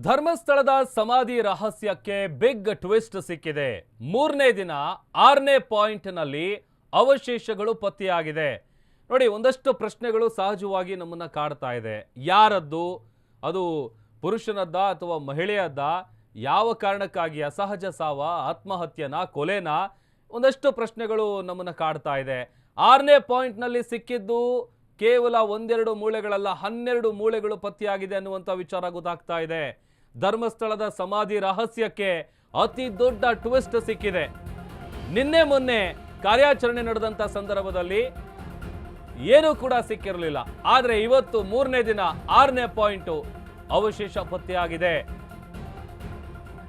ಧರ್ಮಸ್ಥಳದ ಸಮಾಧಿ ರಹಸ್ಯಕ್ಕೆ big twist ಸಿಕ್ಕಿದೆ. ಮೂರನೇ ದಿನ ಆರನೇ ಪಾಯಿಂಟ್ನಲ್ಲಿ ಅವಶೇಷಗಳು ಪತ್ತೆಯಾಗಿದೆ. ನೋಡಿ, ಒಂದಷ್ಟು ಪ್ರಶ್ನೆಗಳು ಸಹಜವಾಗಿ ನಮ್ಮನ್ನ ಕಾಡ್ತಾ ಇದೆ. ಯಾರದ್ದು? ಅದು ಪುರುಷನದ್ದ ಅಥವಾ ಮಹಿಳೆಯದ್ದ? ಯಾವ ಕಾರಣಕ್ಕಾಗಿ? ಅಸಹಜ ಸಾವ? ಆತ್ಮಹತ್ಯನ? ಕೊಲೆನ? ಒಂದಷ್ಟು ಪ್ರಶ್ನೆಗಳು ನಮ್ಮನ್ನ ಕಾಡ್ತಾ ಇದೆ. ಆರನೇ ಪಾಯಿಂಟ್ನಲ್ಲಿ ಸಿಕ್ಕಿದ್ದು ಕೇವಲ ಒಂದೆರಡು ಮೂಳೆಗಳಲ್ಲ, ಹನ್ನೆರಡು ಮೂಳೆಗಳು ಪತ್ತೆಯಾಗಿದೆ ಅನ್ನುವಂಥ ವಿಚಾರ ಗೊತ್ತಾಗ್ತಾ ಇದೆ. ಧರ್ಮಸ್ಥಳದ ಸಮಾಧಿ ರಹಸ್ಯಕ್ಕೆ ಅತಿ ದೊಡ್ಡ ಟ್ವಿಸ್ಟ್ ಸಿಕ್ಕಿದೆ. ನಿನ್ನೆ ಮೊನ್ನೆ ಕಾರ್ಯಾಚರಣೆ ನಡೆದಂಥ ಸಂದರ್ಭದಲ್ಲಿ ಏನೂ ಕೂಡ ಸಿಕ್ಕಿರಲಿಲ್ಲ. ಆದರೆ ಇವತ್ತು ಮೂರನೇ ದಿನ, ಆರನೇ ಪಾಯಿಂಟು ಅವಶೇಷ ಪತ್ತೆಯಾಗಿದೆ.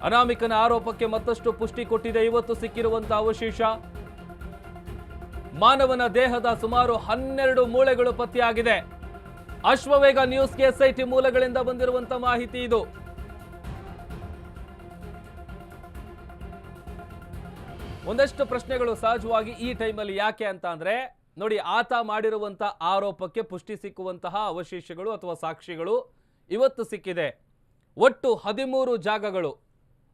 ಅನಾಮಿಕನ ಆರೋಪಕ್ಕೆ ಮತ್ತಷ್ಟು ಪುಷ್ಟಿ ಕೊಟ್ಟಿದೆ, ಇವತ್ತು ಸಿಕ್ಕಿರುವಂತ ಅವಶೇಷ. ಮಾನವನ ದೇಹದ ಸುಮಾರು ಹನ್ನೆರಡು ಮೂಳೆಗಳು ಪತ್ತೆಯಾಗಿದೆ. ಅಶ್ವವೇಗ ನ್ಯೂಸ್ಗೆ ಎಸ್ಐಟಿ ಮೂಲಗಳಿಂದ ಬಂದಿರುವಂತ ಮಾಹಿತಿ ಇದು. ಒಂದಷ್ಟು ಪ್ರಶ್ನೆಗಳು ಸಹಜವಾಗಿ ಈ ಟೈಮಲ್ಲಿ ಯಾಕೆ ಅಂತ ಅಂದ್ರೆ, ನೋಡಿ ಆತ ಮಾಡಿರುವಂತ ಆರೋಪಕ್ಕೆ ಪುಷ್ಟಿ ಸಿಕ್ಕುವಂತಹ ಅವಶೇಷಗಳು ಅಥವಾ ಸಾಕ್ಷಿಗಳು ಇವತ್ತು ಸಿಕ್ಕಿದೆ. ಒಟ್ಟು ಹದಿಮೂರು ಜಾಗಗಳು.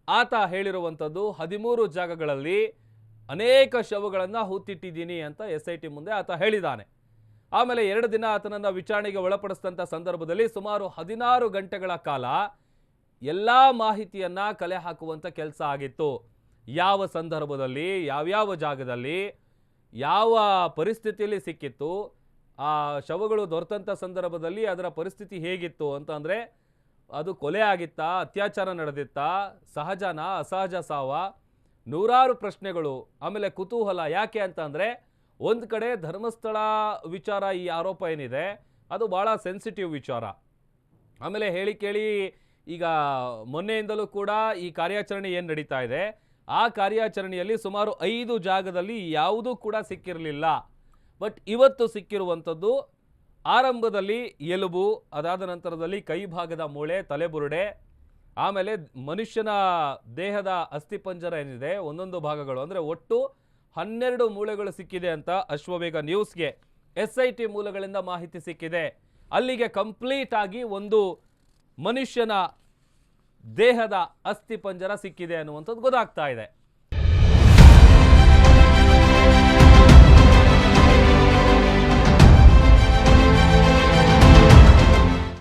ಆತ ಹೇಳಿರುವಂಥದ್ದು ಹದಿಮೂರು ಜಾಗಗಳಲ್ಲಿ ಅನೇಕ ಶವಗಳನ್ನು ಹುತ್ತಿಟ್ಟಿದ್ದೀನಿ ಅಂತ ಎಸ್ ಐ ಟಿ ಮುಂದೆ ಆತ ಹೇಳಿದ್ದಾನೆ. ಆಮೇಲೆ ಎರಡು ದಿನ ಆತನನ್ನು ವಿಚಾರಣೆಗೆ ಒಳಪಡಿಸಿದಂಥ ಸಂದರ್ಭದಲ್ಲಿ ಸುಮಾರು ಹದಿನಾರು ಗಂಟೆಗಳ ಕಾಲ ಎಲ್ಲ ಮಾಹಿತಿಯನ್ನ ಕಲೆ ಹಾಕುವಂಥ ಕೆಲಸ ಆಗಿತ್ತು. ಯಾವ ಸಂದರ್ಭದಲ್ಲಿ, ಯಾವ್ಯಾವ ಜಾಗದಲ್ಲಿ, ಯಾವ ಪರಿಸ್ಥಿತಿಯಲ್ಲಿ ಸಿಕ್ಕಿತ್ತು, ಆ ಶವಗಳು ದೊರೆತಂಥ ಸಂದರ್ಭದಲ್ಲಿ ಅದರ ಪರಿಸ್ಥಿತಿ ಹೇಗಿತ್ತು ಅಂತ ಅಂದರೆ, ಅದು ಕೊಲೆ ಆಗಿತ್ತಾ, ಅತ್ಯಾಚಾರ ನಡೆದಿತ್ತಾ, ಸಹಜನ, ಅಸಹಜ ಸಾವ ನೂರಾರು ಪ್ರಶ್ನೆಗಳು. ಆಮೇಲೆ ಕುತೂಹಲ ಯಾಕೆ ಅಂತ ಅಂದರೆ, ಒಂದು ಕಡೆ ಧರ್ಮಸ್ಥಳ ವಿಚಾರ ಈ ಆರೋಪ ಏನಿದೆ, ಅದು ಭಾಳ ಸೆನ್ಸಿಟಿವ್ ವಿಚಾರ. ಆಮೇಲೆ ಹೇಳಿ ಕೇಳಿ, ಈಗ ಮೊನ್ನೆಯಿಂದಲೂ ಕೂಡ ಈ ಕಾರ್ಯಾಚರಣೆ ಏನು ನಡೀತಾ ಇದೆ, ಆ ಕಾರ್ಯಾಚರಣೆಯಲ್ಲಿ ಸುಮಾರು ಐದು ಜಾಗದಲ್ಲಿ ಯಾವುದೂ ಕೂಡ ಸಿಕ್ಕಿರಲಿಲ್ಲ. ಬಟ್ ಇವತ್ತು ಸಿಕ್ಕಿರುವಂಥದ್ದು, ಆರಂಭದಲ್ಲಿ ಎಲುಬು, ಅದಾದ ನಂತರದಲ್ಲಿ ಕೈ ಭಾಗದ ಮೂಳೆ, ತಲೆಬುರುಡೆ ಆಮೇಲೆ ಮನುಷ್ಯನ ದೇಹದ ಅಸ್ಥಿಪಂಜರ ಏನಿದೆ, ಒಂದೊಂದು ಭಾಗಗಳು. ಅಂದರೆ ಒಟ್ಟು ಹನ್ನೆರಡು ಮೂಳೆಗಳು ಸಿಕ್ಕಿದೆ ಅಂತ ಅಶ್ವವೇಗ ನ್ಯೂಸ್ಗೆ ಎಸ್ ಐ ಟಿ ಮೂಲಗಳಿಂದ ಮಾಹಿತಿ ಸಿಕ್ಕಿದೆ. ಅಲ್ಲಿಗೆ ಕಂಪ್ಲೀಟ್ ಆಗಿ ಒಂದು ಮನುಷ್ಯನ ದೇಹದ ಅಸ್ಥಿಪಂಜರ ಸಿಕ್ಕಿದೆ ಅನ್ನುವಂಥದ್ದು ಗೊತ್ತಾಗ್ತಾ ಇದೆ.